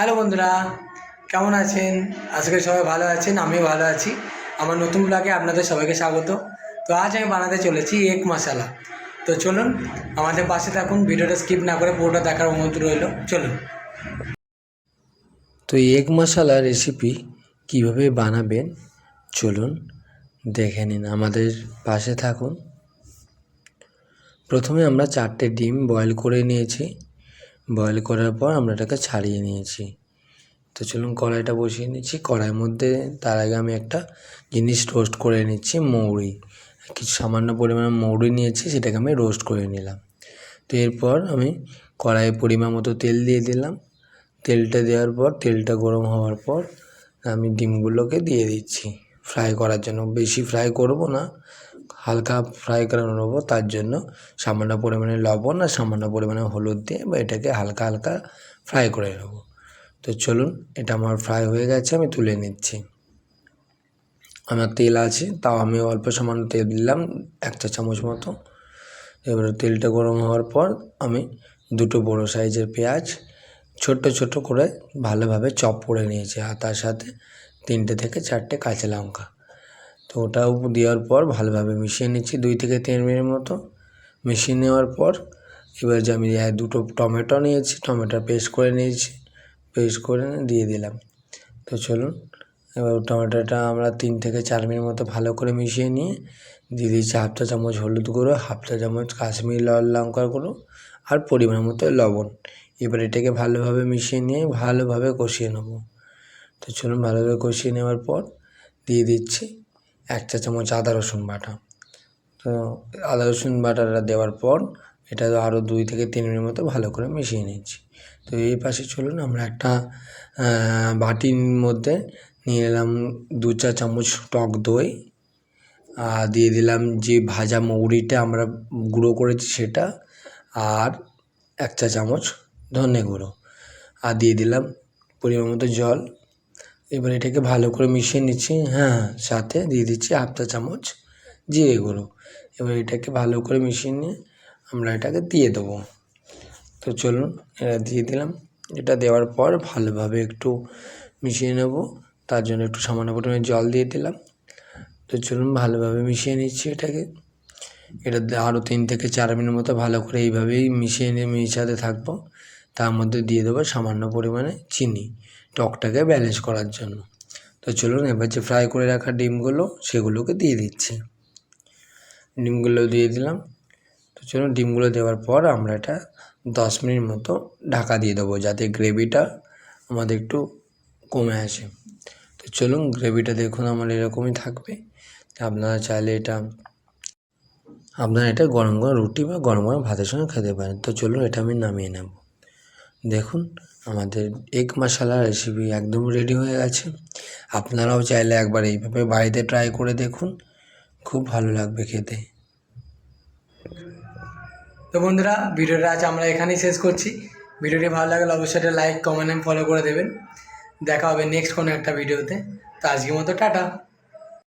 Hello বন্ধুরা, কেমন আছেন? আজকে সবাই ভালো আছেন, আমিও ভালো আছি। আমার নতুন ব্লগে আপনাদের সবাইকে স্বাগত। তো আজ আমি বানাতে চলেছি এক মশালা তো চলুন, আমাদের পাশে থাকুন, ভিডিওটা স্কিপ না করে পুরোটা দেখার অনুমতি রইল। চলুন। তো এগ মশলা রেসিপি কীভাবে বানাবেন? চলুন, দেখে নিন। আমাদের পাশে থাকুন। প্রথমে আমরা চারটে ডিম বয়েল করে নিয়েছি। বয়েল করার পর আমরা এটাকে ছাড়িয়ে নিয়েছি। তো চলুন কড়াইটা বসিয়ে নিচ্ছি। কড়াইয়ের মধ্যে তার আগে আমি একটা জিনিস রোস্ট করে নিচ্ছি, মৌরি। কিছু সামান্য পরিমাণে মৌরি নিয়েছি, সেটাকে আমি রোস্ট করে নিলাম। তো এরপর আমি কড়াইয়ে পরিমাণ মতো তেল দিয়ে দিলাম। তেলটা দেওয়ার পর, তেলটা গরম হওয়ার পর আমি ডিমগুলোকে দিয়ে দিচ্ছি। ফ্রাই করার জন্য। বেশি ফ্রাই করব না। হালকা ফ্রাই করে নেব, তার জন্য সামান্য পরিমাণে লবণ আর সামান্য পরিমাণে হলুদ দিয়ে বা এটাকে হালকা হালকা ফ্রাই করে নেব। তো চলুন, এটা আমার ফ্রাই হয়ে গেছে, আমি তুলে নিচ্ছি। আমার তেল আছে, তাও আমি অল্প সামান্য তেল দিলাম, এক চা চামচ মতো। এবারে তেলটা গরম হওয়ার পর আমি দুটো বড় সাইজের পেঁয়াজ ছোট্ট ছোট করে ভালোভাবে চপ করে নিয়েছি, আর তার সাথে তিনটে থেকে চারটে কাঁচা লঙ্কা। তো ওটাও দেওয়ার পর ভালোভাবে মিশিয়ে নিচ্ছি দুই থেকে তিন মিনিট মতো। মিশিয়ে নেওয়ার পর এবার যে আমি আর দুটো টমেটো নিয়েছি, টমেটো পেস্ট করে নিয়েছি, পেস্ট করে দিয়ে দিলাম। তো চলুন, এবার টমেটোটা আমরা তিন থেকে চার মিনিট মতো ভালো করে মিশিয়ে নিয়ে দিয়ে দিচ্ছি হাফ চা চামচ হলুদ গুঁড়ো, হাফ চা চামচ কাশ্মীরি লাল লঙ্কার গুঁড়ো আর পরিমাণ মতো লবণ। এবার এটাকে ভালোভাবে মিশিয়ে নিয়ে ভালোভাবে কষিয়ে নেব। তো চলুন ভালোভাবে কষিয়ে নেওয়ার পর দিয়ে দিচ্ছি এক চা চামচ আদা রসুন বাটা। তো আদা রসুন বাটাটা দেওয়ার পর এটা আরও দুই থেকে তিন মিনিট মতো ভালো করে মিশিয়ে নিচ্ছি। তো এই পাশে চলুন আমরা একটা বাটির মধ্যে নিয়ে নিলাম দু চা চামচ টক দই। আর দিয়ে দিলাম যে ভাজা মৌরিটা আমরা গুঁড়ো করেছি সেটা আর এক চা চামচ ধনে গুঁড়ো। আর দিয়ে দিলাম পরিমাণ মতো জল। এবার এটাকে ভালো করে মিশিয়ে নিচ্ছি হ্যাঁ সাথে দিয়ে দিচ্ছি চা চামচ জিরে গুঁড়ো। এবার এটাকে ভালো করে মিশিয়ে নিয়ে আমরা এটাকে দিয়ে দেবো। তো চলুন, এটা দিয়ে দিলাম। এটা দেওয়ার পর ভালোভাবে একটু মিশিয়ে নেব। তার জন্য একটু সামান্য পরিমাণে জল দিয়ে দিলাম। তো চলুন, ভালোভাবে মিশিয়ে নিচ্ছি এটাকে। এটা আরও তিন থেকে চার মিনিট মতো ভালো করে এইভাবেই মিশিয়ে নিয়ে মিশাতে থাকব। তার মধ্যে দিয়ে দেবো সামান্য পরিমাণে চিনি। টকটাকে ব্যালেন্স করার জন্য। তো চলুন এবার যে ফ্রাই করে রাখা ডিমগুলো, সেগুলোকে দিয়ে দিচ্ছি। ডিমগুলো দিয়ে দিলাম। তো চলুন ডিমগুলো দেওয়ার পর আমরা এটা দশ মিনিট মতো ঢাকা দিয়ে দেবো, যাতে গ্রেভিটা আমাদের একটু কমে আসে। তো চলুন গ্রেভিটা দেখুন আমার এরকমই থাকবে। আপনারা চাইলে এটা, আপনারা এটা গরম গরম রুটি বা গরম গরম ভাতের সঙ্গে খেতে পারেন। তো চলুন এটা আমি নামিয়ে নেব। দেখুন, আমাদের এগ মশলা রেসিপি একদম রেডি হয়ে গেছে। আপনারাও চাইলে একবার এইভাবে বাড়িতে ট্রাই করে দেখুন, খুব ভালো লাগবে খেতে। তো বন্ধুরা, ভিডিওটা আজ আমরা এখানেই শেষ করছি। ভিডিওটি ভালো লাগলে অবশ্যই লাইক কমেন্ট ফলো করে দেবেন। দেখা হবে নেক্সট কোনো একটা ভিডিওতে। তো আজকের মতো টাটা।